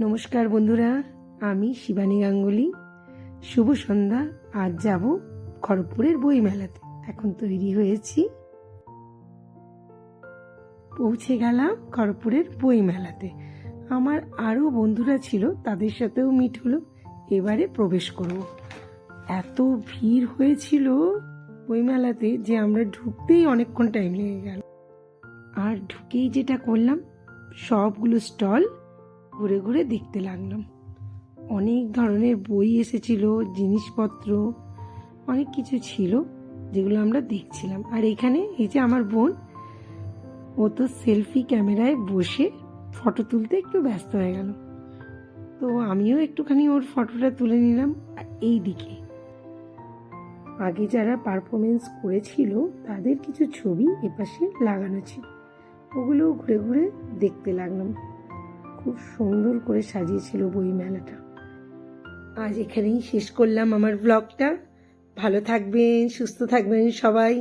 নমস্কার বন্ধুরা, আমি শিবানী গাঙ্গুলি। শুভ সন্ধ্যা, আজ যাব খড়গপুরের বই মেলাতে এখন তৈরি হয়েছি। পৌঁছে গেলাম খড়গপুরের বই মেলাতে আমার আরও বন্ধুরা ছিল, তাদের সাথেও মিট হলো। এবারে প্রবেশ করব। এত ভিড় হয়েছিল বইমেলাতে যে আমরা ঢুকতেই অনেকক্ষণ টাইম লেগে গেল। আর ঢুকেই যেটা করলাম, সবগুলো স্টল ঘুরে ঘুরে দেখতে লাগলাম। অনেক ধরনের বই এসেছিল, জিনিসপত্র, অনেক কিছু ছিল যেগুলো আমরা দেখছিলাম। আর এখানে এই যে আমার বোন, ও তো সেলফি ক্যামেরায় বসে ফটো তুলতে একটু ব্যস্ত হয়ে গেল। তো আমিও একটুখানি ওর ফটোটা তুলে নিলাম এই দিকে আগে যারা পারফরমেন্স করেছিল, তাদের কিছু ছবি এপাশে লাগানো ছিল। ওগুলো ঘুরে ঘুরে দেখতে লাগলাম। খুব সুন্দর করে সাজিয়েছিল বই মেলাটা আজ এখানেই শেষ করলাম আমার ব্লগটা ভালো থাকবেন, সুস্থ থাকবেন সবাই।